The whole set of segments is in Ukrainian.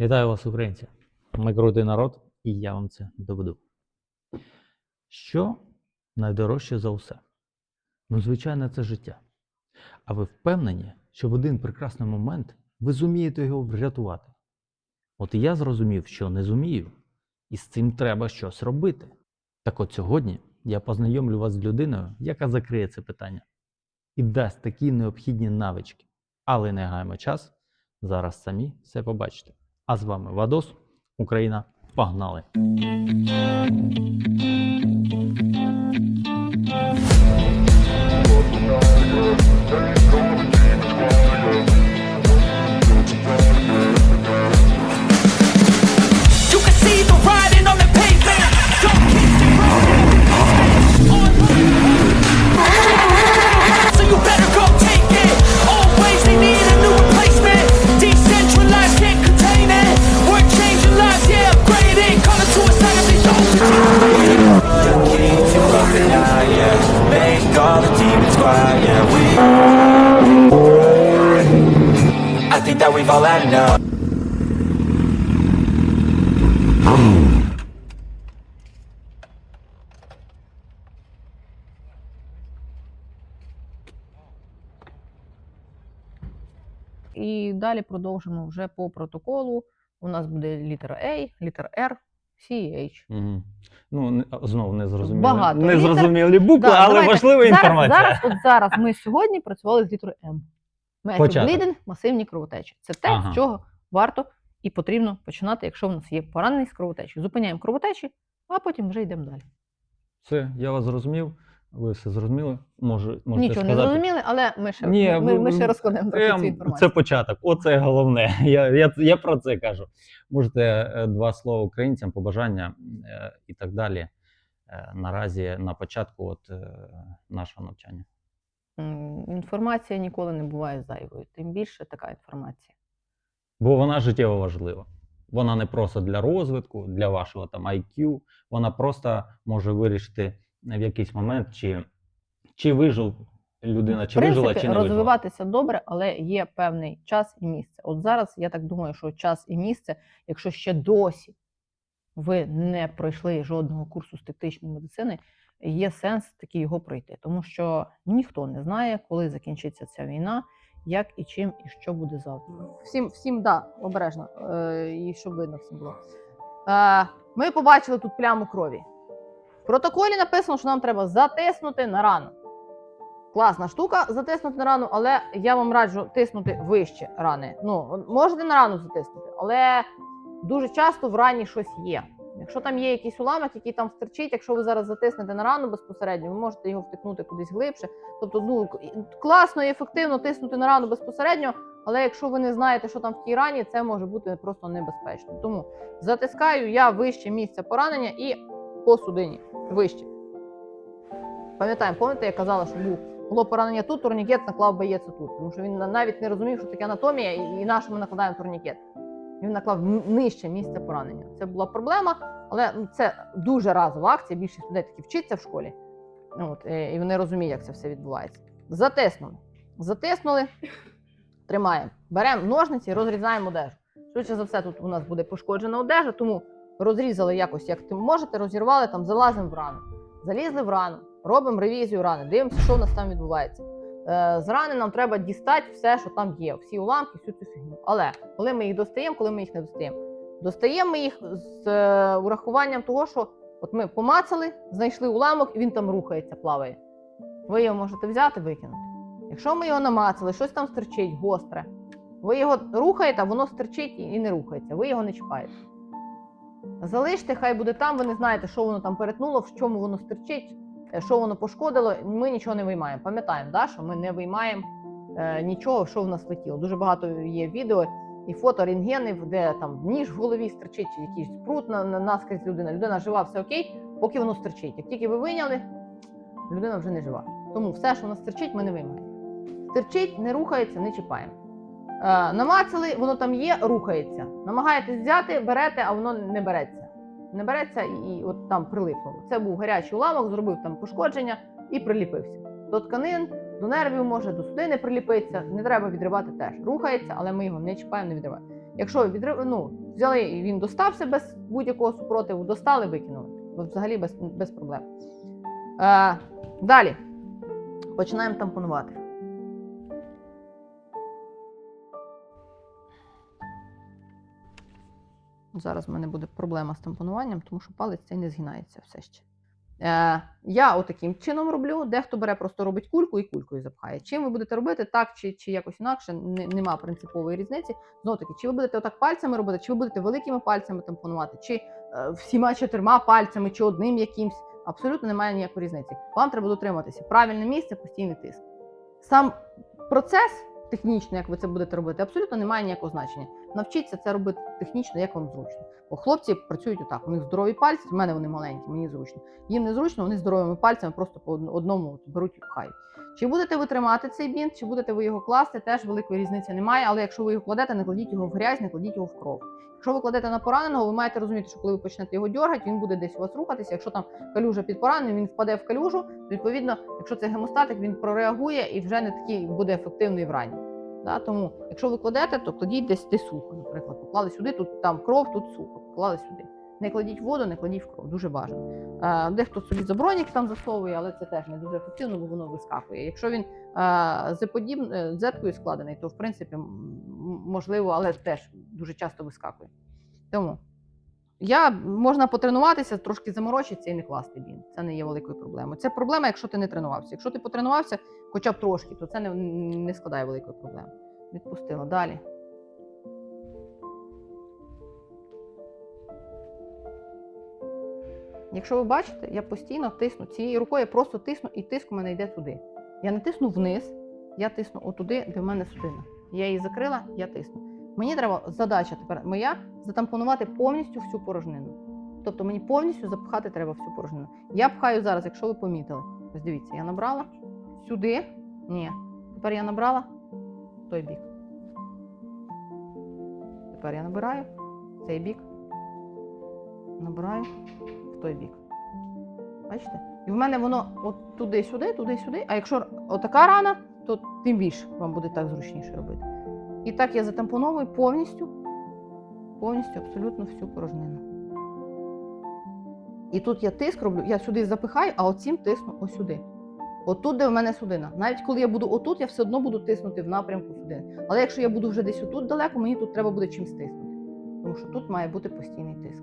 Вітаю вас, українці! Ми крутий народ, і я вам це доведу. Що найдорожче за усе? Ну, звичайно, це життя. А ви впевнені, що в один прекрасний момент ви зумієте його врятувати? От і я зрозумів, що не зумію, і з цим треба щось робити. Так от сьогодні я познайомлю вас з людиною, яка закриє це питання і дасть такі необхідні навички. Але не гаємо час, зараз самі все побачите. А з вами Вадос, Україна. Погнали! І далі продовжимо вже по протоколу. У нас буде літера A, літера R, C і H. Угу. Ну, знову не зрозуміли. Багато не літер. букви, Да, але давайте. важлива зараз, інформація. Зараз, от зараз ми сьогодні працювали з літерою М. Початок. Масивні кровотечі. Це те, Ага. з чого варто і потрібно починати, якщо в нас є поранений з кровотечі. Зупиняємо кровотечі, а потім вже йдемо далі. Все, я вас зрозумів. Ви все зрозуміли? Може, можете Нічого не зрозуміли, але ми ще, Ні, ми, ви- ми ще розкладемо трохи цю інформацію. Це початок, оце головне. Я, я, я про це кажу. Можете е, два слова українцям, побажання е, і так далі. е, Наразі на початку от, нашого навчання. Інформація ніколи не буває зайвою, тим більше така інформація. Бо вона життєво важлива. Вона не просто для розвитку, для вашого там IQ, вона просто може вирішити в якийсь момент, чи, чи вижив людина, чи в принципі, вижила, чи не вижила. розвиватися добре, але є певний час і місце. От зараз я так думаю, що час і місце, якщо ще досі ви не пройшли жодного курсу з тактичної медицини, є сенс таки його пройти, тому що ніхто не знає, коли закінчиться ця війна, як і чим, і що буде завтра. Всім, всім да, обережно, е, і щоб видно всім було. Е, ми побачили тут пляму крові. Протоколі написано, що нам треба затиснути на рану. Класна штука затиснути на рану, але я вам раджу тиснути вище рани. Ну, можете на рану затиснути, але дуже часто в рані щось є. Якщо там є якийсь уламок, який там стерчить, якщо ви зараз затиснете на рану безпосередньо, ви можете його втикнути кудись глибше. Тобто, ну класно і ефективно тиснути на рану безпосередньо, але якщо ви не знаєте, що там в тій рані, це може бути просто небезпечно. Тому затискаю я вище місця поранення і по судині вище. Пам'ятаємо, пам'ятаєте, я казала, що був було поранення тут, турнікет наклав боєць тут. Тому що він навіть не розумів, що таке анатомія, і, на що ми накладаємо турнікет. Він наклав нижче місце поранення. Це була проблема, але ну, це дуже разова акція. Більшість людей таки вчиться в школі. От, е, і вони розуміють, як це все відбувається. Затиснули. Затиснули, тримаємо. Беремо ножниці, і розрізаємо одежу. Швидше за все, тут у нас буде пошкоджена одежа, тому розрізали якось, як ти можете, розірвали, там залазимо в рану. Залізли в рану, робимо ревізію рани, дивимося, що у нас там відбувається. Е, з рани нам треба дістати все, що там є, всі уламки, всю цю фігню. Але коли ми їх достаємо, коли ми їх не достаємо, достаємо ми їх з е, урахуванням того, що от ми помацали, знайшли уламок, і він там рухається, плаває. Ви його можете взяти, викинути. Якщо ми його намацали, щось там стерчить гостре, ви його рухаєте, воно стерчить і не рухається, ви його не чіпаєте. Залиште, хай буде там, ви не знаєте, що воно там перетнуло, в чому воно стерчить, е, що воно пошкодило. Ми нічого не виймаємо. Пам'ятаємо, да, що ми не виймаємо е, нічого, що в нас летіло. Дуже багато є відео і фото рентгенів, де там ніж в голові стерчить, якийсь спрут на, на наскрізь людина. Людина жива, все окей, поки воно стерчить. Як тільки ви вийняли, людина вже не жива. Тому все, що в нас стерчить, ми не виймаємо. Стерчить, не рухається, не чіпаємо. Е, намацали, воно там є, рухається. Намагаєтесь взяти, берете, а воно не береться. Не береться і, от там прилипло. Це був гарячий уламок, зробив там пошкодження і приліпився. До тканин, до нервів може, до судини приліпиться. Не треба відривати теж. Рухається, але ми його не чіпаємо, не відриваємо. Якщо відрив, ну, взяли і він достався без будь-якого супротиву, достали, викинули. Взагалі без, без проблем. Е, далі. Починаємо тампонувати. Зараз в мене буде проблема з тампонуванням, тому що палець цей не згинається все ще. Е, я отаким чином роблю. Дехто бере, просто робить кульку і кулькою запхає. Чим ви будете робити, так чи, чи якось інакше, не, нема принципової різниці. Знову таки, чи ви будете отак пальцями робити, чи ви будете великими пальцями тампонувати, чи е, всіма чотирма пальцями, чи одним якимсь. Абсолютно немає ніякої різниці. Вам треба дотриматися. Правильне місце, постійний тиск. Сам процес технічно, як ви це будете робити, абсолютно не має ніякого значення. Навчіться це робити технічно, як вам зручно. Бо хлопці працюють отак. У них здорові пальці, в мене вони маленькі, мені зручно. Їм незручно, вони здоровими пальцями просто по одному беруть пхають. Чи будете ви тримати цей бінт, чи будете ви його класти, теж великої різниці немає. Але якщо ви його кладете, не кладіть його в грязь, не кладіть його в кров. Якщо ви кладете на пораненого, ви маєте розуміти, що коли ви почнете його дергати, він буде десь у вас рухатися. Якщо там калюжа під пораненим, він впаде в калюжу. Відповідно, якщо це гемостатик, він прореагує і вже не такий буде ефективний в рані. Да? Тому, якщо ви кладете, то кладіть десь де сухо. Наприклад, поклали сюди, тут там кров, тут сухо. Поклали сюди. Не кладіть воду, не кладіть в кров. Дуже важливо. Е, дехто собі забронік там засовує, але це теж не дуже ефективно, бо воно вискакує. Якщо він е, зеподіб... е, зеткою складений, то в принципі можливо, але теж дуже часто вискакує. Тому я можна потренуватися, трошки заморочитися і не класти бін. Це не є великою проблемою. Це проблема, якщо ти не тренувався. Якщо ти потренувався хоча б трошки, то це не, не складає великої проблеми. Відпустила. Далі. Якщо ви бачите, я постійно тисну цією рукою, я просто тисну і тиск у мене йде туди. Я не тисну вниз, я тисну отуди, де в мене судина. Я її закрила, я тисну. Мені треба задача тепер моя затампонувати повністю всю порожнину. Тобто мені повністю запхати треба всю порожнину. Я пхаю зараз, якщо ви помітили. Ось дивіться, я набрала сюди. Ні. Тепер я набрала той бік. Тепер я набираю цей бік. Набираю в той бік. Бачите? І в мене воно от туди-сюди, туди-сюди. А якщо отака рана, то тим більше вам буде так зручніше робити. І так я затампоновую повністю, повністю абсолютно всю порожнину. І тут я тиск роблю, я сюди запихаю, а оцім тисну ось сюди. Отут, де в мене судина. Навіть коли я буду отут, я все одно буду тиснути в напрямку судини. Але якщо я буду вже десь отут далеко, мені тут треба буде чимось тиснути. Тому що тут має бути постійний тиск.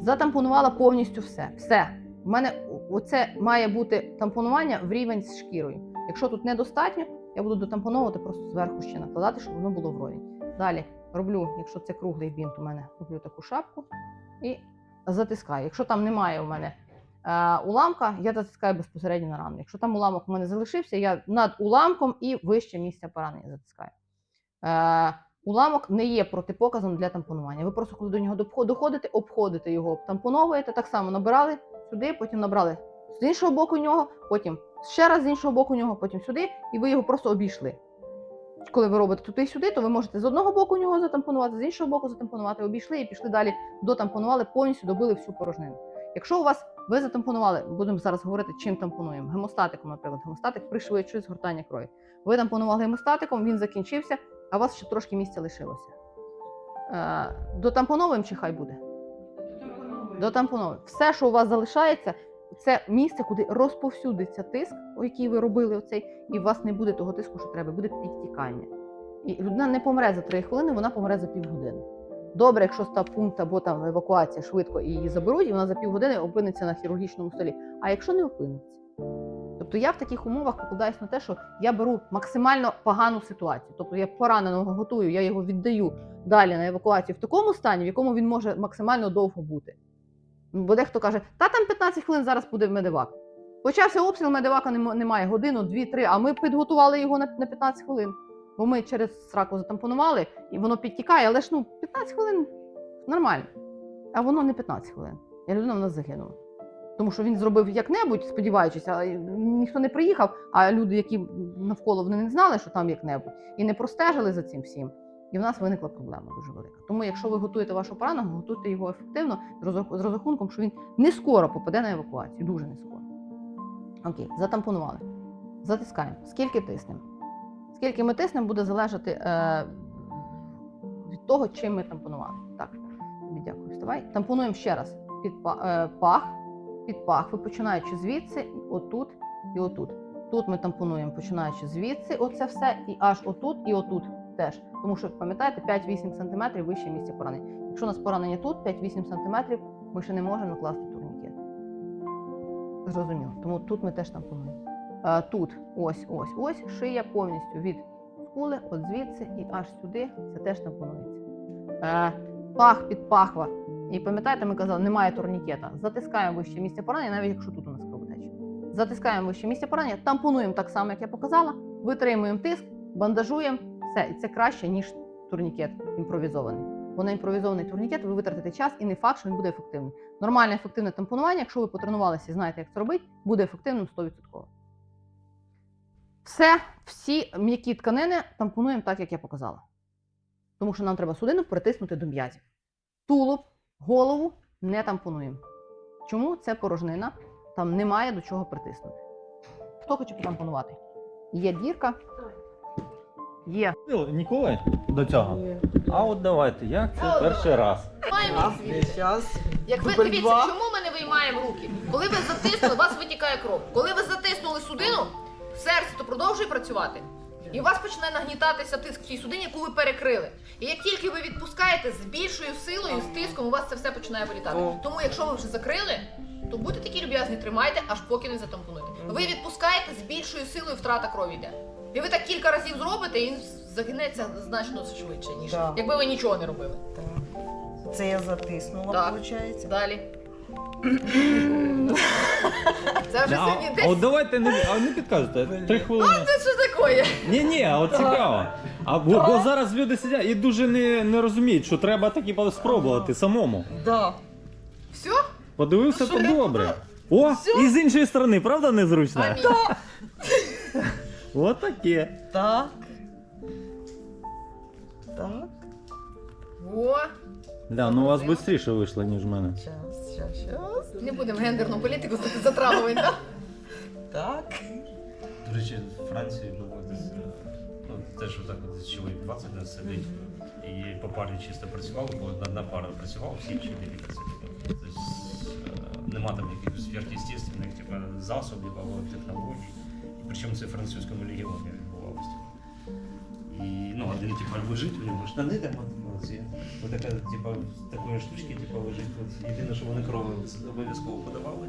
Затампонувала повністю все. Все. У мене оце має бути тампонування в рівень з шкірою. Якщо тут недостатньо, я буду дотампоновувати просто зверху ще накладати, щоб воно було вровень. Далі роблю, якщо це круглий бінт, у мене роблю таку шапку і затискаю. Якщо там немає у мене е, уламка, я затискаю безпосередньо на рану. Якщо там уламок у мене залишився, я над уламком і вище місця поранення затискаю. Е, уламок не є протипоказом для тампонування. Ви просто коли до нього доходите, обходите його, тампоновуєте, так само набирали сюди, потім набрали з іншого боку нього, потім ще раз з іншого боку нього, потім сюди, і ви його просто обійшли. Коли ви робите туди і сюди, то ви можете з одного боку нього затампонувати, з іншого боку затампонувати, обійшли і пішли далі, дотампонували, повністю добили всю порожнину. Якщо у вас ви затампонували, будемо зараз говорити, чим тампонуємо. Гемостатиком, наприклад, гемостатик пришвидшує згортання крові. Ви тампонували гемостатиком, він закінчився, а у вас ще трошки місця лишилося. Е, дотампоновуємо чи хай буде? Дотампоновуємо. Все, що у вас залишається, це місце, куди розповсюдиться тиск, який ви робили оцей, і у вас не буде того тиску, що треба, буде підтікання. І людина не помре за 3 хвилини, вона помре за півгодини. Добре, якщо став пункт або там евакуація швидко і її заберуть, і вона за півгодини опиниться на хірургічному столі. А якщо не опиниться? Тобто я в таких умовах покладаюсь на те, що я беру максимально погану ситуацію. Тобто я пораненого готую, я його віддаю далі на евакуацію в такому стані, в якому він може максимально довго бути. Бо дехто каже, та там 15 хвилин зараз буде медивак. Почався обстріл, медивака немає годину, дві, три, а ми підготували його на 15 хвилин. Бо ми через сраку затампонували, і воно підтікає, але ж ну 15 хвилин нормально. А воно не 15 хвилин. І людина в нас загинула. Тому що він зробив як-небудь, сподіваючись, а ніхто не приїхав, а люди, які навколо вони не знали, що там як-небудь, і не простежили за цим всім. І в нас виникла проблема дуже велика. Тому, якщо ви готуєте вашого пораненого, готуйте його ефективно з розрахунком, що він не скоро попаде на евакуацію, дуже не скоро. Окей, затампонували. Затискаємо. Скільки тиснемо? Скільки ми тиснемо, буде залежати е, від того. чим ми тампонували. Так, дякую. Вставай. Тампонуємо ще раз під е, пах, під пах, ви починаючи звідси, отут і отут. Тут ми тампонуємо, починаючи звідси, оце все, і аж отут і отут теж. Тому що пам'ятаєте, 5-8 см вище місця поранення. Якщо у нас поранення тут, 5-8 см, ми ще не можемо накласти турнікет. Зрозуміло. Тому тут ми теж тампонуємо. Е, Тут ось, ось, ось, шия повністю від скули, от звідси і аж сюди, це теж тампонується. Пах під пахва. І пам'ятаєте, ми казали, немає турнікета. Затискаємо вище місце поранення, навіть якщо тут у нас кровотеча. Затискаємо вище місце поранення, тампонуємо так само, як я показала, витримуємо тиск, бандажуємо, все. І це краще, ніж турнікет імпровізований. Бо на імпровізований турнікет ви витратите час і не факт, що він буде ефективний. Нормальне ефективне тампонування, якщо ви потренувалися і знаєте, як це робити, буде ефективним 100%. Все, всі м'які тканини тампонуємо так, як я показала. Тому що нам треба судину притиснути до м'язів. Тулуб, голову не тампонуємо. Чому це порожнина? Там немає до чого притиснути. Хто хоче потампонувати? Є дірка. Є. Ніколи до цього. А от давайте, як це перший раз. Маємо звідти. Зараз. Як ви дивіться, два. чому ми не виймаємо руки? Коли ви затиснули, у вас витікає кров. Коли ви затиснули судину, серце то продовжує працювати. І у вас починає нагнітатися тиск в цій судині, яку ви перекрили. І як тільки ви відпускаєте з більшою силою, з тиском, у вас це все починає вилітати. О. Тому, якщо ви вже закрили, то будьте такі люб'язні, тримайте, аж поки не затампонуєте. Ви відпускаєте з більшою силою, втрата крові йде. І ви так кілька разів зробите, і він загинеться значно швидше, ніж Так. якби ви нічого не робили. Так. Це я затиснула, Так. виходить. Далі. Це вже сьогодні А, десь. от давайте не, а не підказуйте. Три хвилини. Це що таке? Ні, ні, а от цікаво. А бо, бо зараз люди сидять і дуже не, не розуміють, що треба таки спробувати самому. Да. Все? Подивився, Що то я добре. О, і з іншої сторони, правда, незручно? Амінь. Отаке. Так. Так. О, Да, ну у вас швидше вийшло, ніж в мене. Щас, щас, щас. не будемо гендерну політику затрагувати, так? Так. До речі, в Франції було десь е, ну, теж отак от чоловік 20 не сидить і по парі чисто працювали, бо одна пара працювала, всі інші дивіться сиділи. Тобто е, нема там якихось сверхъестественних типу, засобів або технологій. Причому це в французькому легіоні відбувалося. І ну, один типу, лежить, у нього штани там от, ці. Ось така, типу, такої штучки, типу, лежить. От, єдине, що вони крови обов'язково подавали.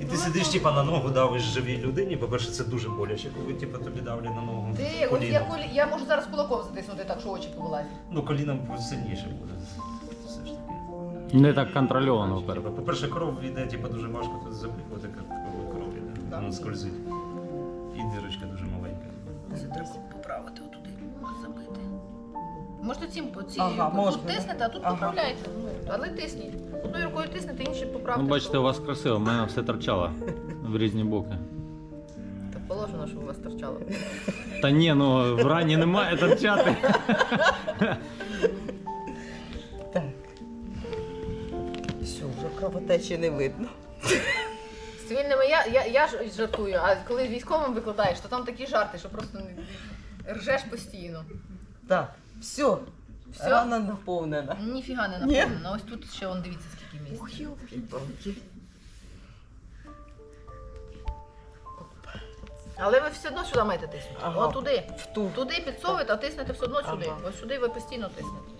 І ти сидиш, типа, на ногу давиш живій людині. По-перше, це дуже боляче, коли типа, тобі давлять на ногу. Ти, от я, кулі- я можу зараз кулаком затиснути так, що очі повилазять. Ну, коліном сильніше буде. Все ж таки. Не так контрольовано Типа, По-перше, кров йде, типа, дуже важко тут запікувати, коли кров йде. Да. Вона скользить. І дирочка дуже маленька. Це треба поправити отуди, забити. Можете цим по цій Ага, тут можна, тиснете, а тут Ага. поправляєте. Ну, але тисніть. Одною рукою тиснете, іншою поправте. Ну, бачите, у вас красиво, в мене все торчало в різні боки. Так положено, щоб у вас торчало. Та ні, ну в рані немає торчати. Так. Все, вже кровотечі не видно. Цивільними я, я, я ж жартую, а коли військовим викладаєш, то там такі жарти, що просто не- ржеш постійно. Так, все. Все? Рана наповнена. Ніфіга не Ні? наповнено. Ось тут ще он дивіться, скільки місць. Але ви все одно сюди маєте тиснути. Ага. От туди. В ту. Туди підсовуєте, а тиснете все одно сюди. Ага. Ось сюди ви постійно тиснете.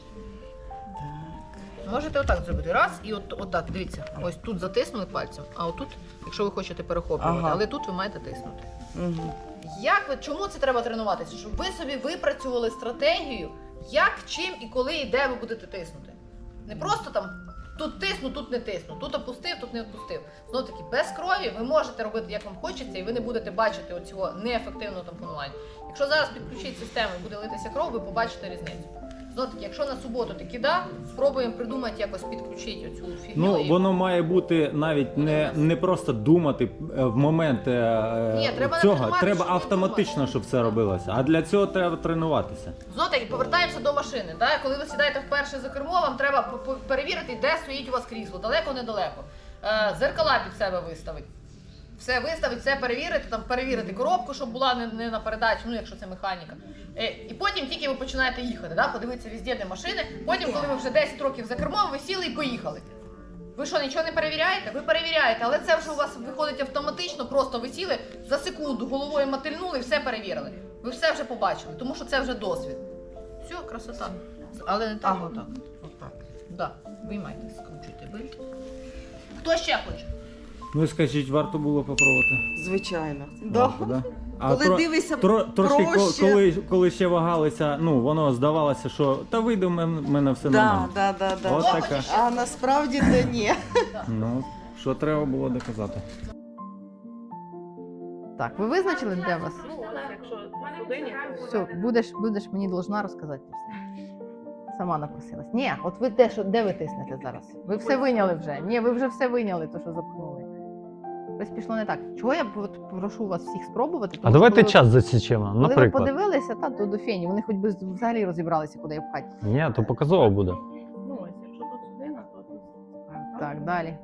Можете отак зробити. Раз і от, отак, дивіться. Ось тут затиснули пальцем, а отут, якщо ви хочете перехоплювати, Ага. але тут ви маєте тиснути. Угу. Як ви чому це треба тренуватися? Щоб ви собі випрацювали стратегію, як, чим і коли і де ви будете тиснути. Не просто там тут тисну, тут не тисну, тут опустив, тут не опустив. Знову таки, без крові ви можете робити як вам хочеться, і ви не будете бачити оцього неефективного тампонування. Якщо зараз підключить систему і буде литися кров, ви побачите різницю. Знову таки, якщо на суботу ти кидав, спробуємо придумати якось підключити оцю фігню. Ну, і- воно має бути навіть не, не просто думати е, в момент е, Ні, треба цього. Треба щоб автоматично, щоб все робилося. А для цього треба тренуватися. Знову таки, повертаємося до машини. Так? Коли ви сідаєте вперше за кермо, вам треба по- по- перевірити, де стоїть у вас крісло, далеко, недалеко. Е, зеркала під себе виставити. Все виставити, все перевірити, там перевірити коробку, щоб була не, не на передачі, ну якщо це механіка. Е, і потім тільки ви починаєте їхати, да? подивитися везде, де машини. Потім, коли ви вже 10 років за кермом, ви сіли і поїхали. Ви що, нічого не перевіряєте? Ви перевіряєте, але це вже у вас виходить автоматично, просто ви сіли за секунду, головою мотильнули і все перевірили. Ви все вже побачили, тому що це вже досвід. Все, красота. Але не так, отак. Отак. Да, виймайте, скручуйте бильт. Хто ще хоче? Ну скажіть, варто було попробувати. Звичайно. Варто, да? А Коли тро- дивишся тро, трошки, ко- проще. коли, коли ще вагалися, ну воно здавалося, що та вийде в мене, в мене все Да, нормально. да, да, да. От така. А насправді то ні. Ну, що треба було доказати. Так, ви визначили, де вас? Все, будеш, будеш мені должна розказати все. Сама напросилась. Ні, от ви де, що, де ви тиснете зараз? Ви все виняли вже. Ні, ви вже все виняли, то що запхнули. Щось пішло не так. Чого я от прошу вас всіх спробувати? А тому що давайте коли час засічемо, Коли ви наприклад. подивилися, та то до фені, вони хоч би взагалі розібралися, куди їх пхати. Ні, то показово буде. Ну, ось, якщо тут судина, то тут. Так, далі.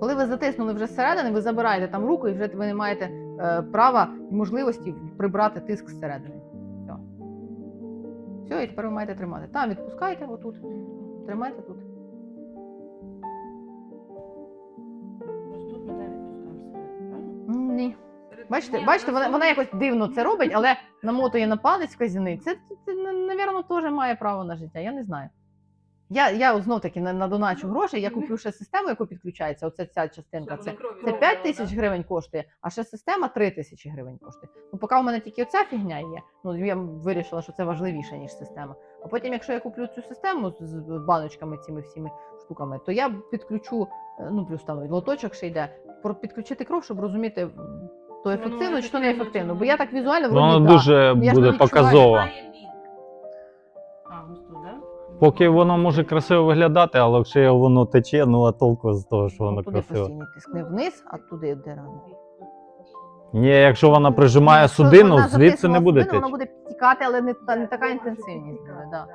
Коли ви затиснули вже зсередини, ви забираєте там руку і вже ви не маєте е, права і можливості прибрати тиск зсередини. Все. Все, і тепер ви маєте тримати. Там відпускайте отут. Тримайте тут. Бачите, бачите, вона, вона якось дивно це робить, але намотує на палець вказівний. Це, це, це напевно, теж має право на життя. Я не знаю. Я, я знов таки на, надоначу грошей, я куплю ще систему, яку підключається. Оце ця частинка. Це, це 5 тисяч гривень коштує, а ще система 3 тисячі гривень коштує. Ну, поки у мене тільки оця фігня є, ну я вирішила, що це важливіше, ніж система. А потім, якщо я куплю цю систему з з баночками, цими всіми штуками, то я підключу, е, ну плюс там лоточок ще йде, про підключити кров, щоб розуміти, то ефективно чи то не ефективно. Бо я так візуально вроді, Воно дуже буде показово. Поки воно може красиво виглядати, але якщо воно тече, ну а толку з того, що воно Ну, туди красиво. постійний тиск, не вниз, а туди, де рано. Ні, якщо вона прижимає Якщо судину, вона звідси затиснула не буде судину, течі. Вона буде підтікати, але не, та, не така інтенсивність буде. Да.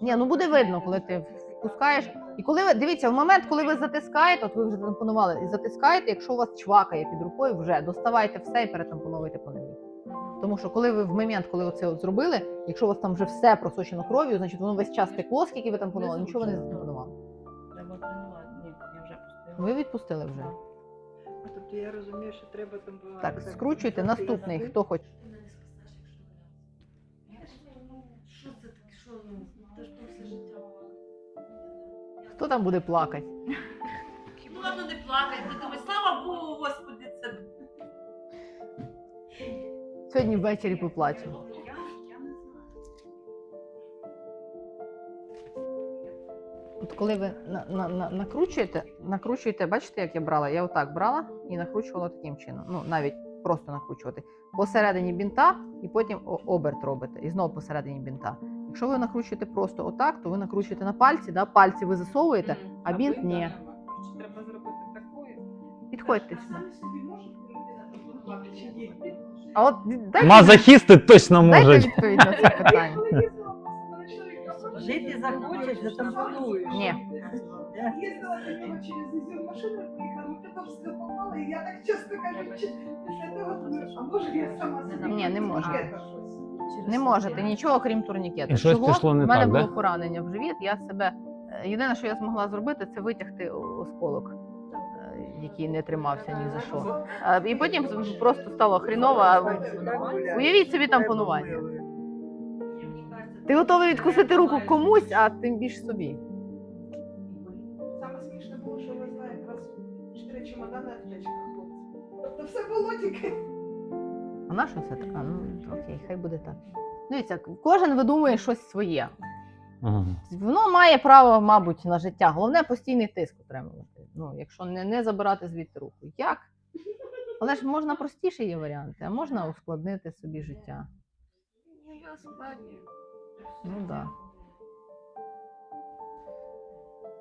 Ні, ну буде видно, коли ти впускаєш. І коли ви дивіться, в момент, коли ви затискаєте, от ви вже тампонували, і затискаєте, якщо у вас чвакає під рукою, вже доставайте все і перетампоновуйте по новій. Тому що коли ви в момент, коли оце от зробили, якщо у вас там вже все просочено кров'ю, значить воно весь час текло, скільки ви тампонували, нічого не затампонували. Треба тренувати. Ні, я вже пустила. Ви відпустили вже. Тобто я розумію, що треба там бувати. Так, скручуйте наступний, хто хоче. Хто там буде плакати? Ну, ладно, не плакати, ти думаєш, слава Богу, Господи, це... Сьогодні ввечері поплачу. От коли ви на, на, на, накручуєте, накручуєте, бачите, як я брала? Я отак брала і накручувала таким чином. Ну, навіть просто накручувати. Посередині бінта і потім оберт робите. І знову посередині бінта. Якщо ви накручуєте просто отак, то ви накручуєте на пальці, да? пальці ви засовуєте, а бінт ні. Треба зробити такою. Підходьте сюди. Ні? А от дайте, Мазохісти точно дайте можуть. відповідь на це питання. Жити захочеш, затампонуєш. Ні. Їздила до нього через все попали, і я так чесно кажучи, після того думаю, а може я сама собі Ні, не можна. Щось? Не можете нічого, крім турнікету. І щось пішло не У мене так, було да? поранення в живіт. Я себе е, єдине, що я змогла зробити, це витягти осколок, е, який не тримався ні за що. Е, І потім просто стало хріново. а Уявіть собі там панування. Ти готовий відкусити руку комусь, а тим більше собі. Саме смішне було, що ви знаєте, якраз чотири чемодани аптечка хлопці. Тобто все було тільки. А на що це така? Ну окей, хай буде так. Дивіться, кожен видумує щось своє. Ага. Воно має право, мабуть, на життя. Головне постійний тиск утримувати. Ну, якщо не, не забирати звідти руку. Як? Але ж можна простіше є варіанти, а можна ускладнити собі життя. Ну так. Да.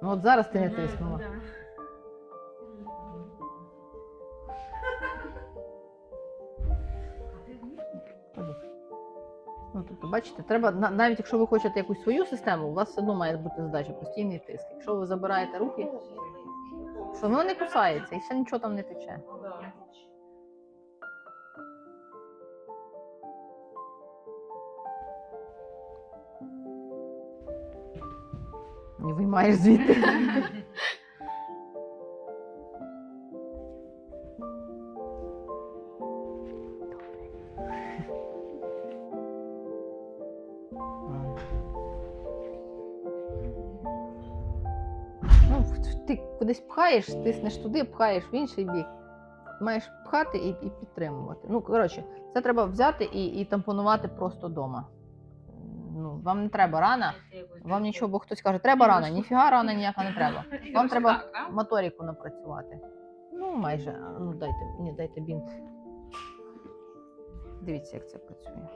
Ну от зараз ти не тиснула. Ну, тобто, бачите, треба навіть якщо ви хочете якусь свою систему, у вас все одно має бути задача постійний тиск. Якщо ви забираєте руки, Що воно не кусається і ще нічого там не тече. Не виймаєш звідти. пхаєш, тиснеш туди, пхаєш в інший бік. Маєш пхати і, і підтримувати. Ну, коротше, це треба взяти і, і тампонувати просто вдома. Ну, вам не треба рана, вам нічого, бо хтось каже, треба рана. Ніфіга рана ніяка не треба. Вам треба моторику напрацювати. Ну, майже. Ну, дайте, ні, дайте бінт. Дивіться, як це працює.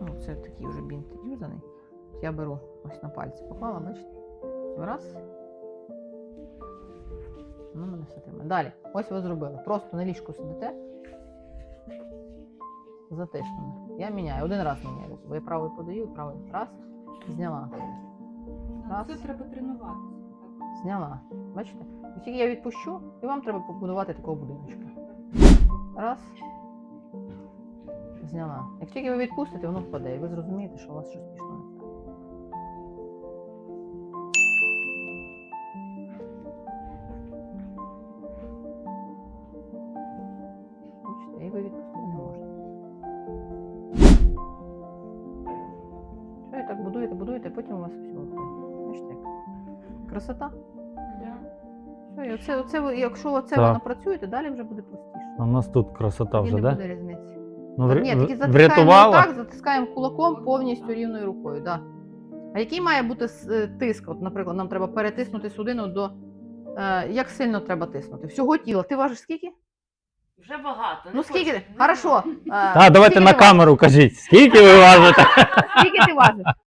Ну, це такий вже бінт юзаний. Я беру ось на пальці поклала, бачите? Раз. Ну, мене все тримає. Далі. Ось ви зробили. Просто на ліжку сидите. Затиснули. Я міняю. Один раз міняю. Бо я правий подаю, правий. Раз. Зняла. Раз. Це треба тренуватися. Зняла. Бачите? Тільки я відпущу, і вам треба побудувати такого будиночка. Раз. Зняла. Як тільки ви відпустите, воно впаде, і ви зрозумієте, що у вас щось пішло ви відпустити не можете. Що і так будуєте, будуєте, потім у вас все виходить. Бачите, як красота. Все, і оце, оце, якщо оце ви Так. напрацюєте, далі вже буде простіше. А у нас тут красота І вже, не да? буде різниці. Ну, Так, ні, в- тільки затискаємо врятувала? так, затискаємо кулаком повністю рівною рукою. Да. А який має бути с- е, тиск? От, наприклад, нам треба перетиснути судину до. Е, як сильно треба тиснути? Всього тіла. Ти важиш скільки? Вже багато. Ну скільки? ти? Хорошо. Е, Та, давайте скільки на ти важиш? камеру кажіть, скільки ви важите? Скільки ти важиш?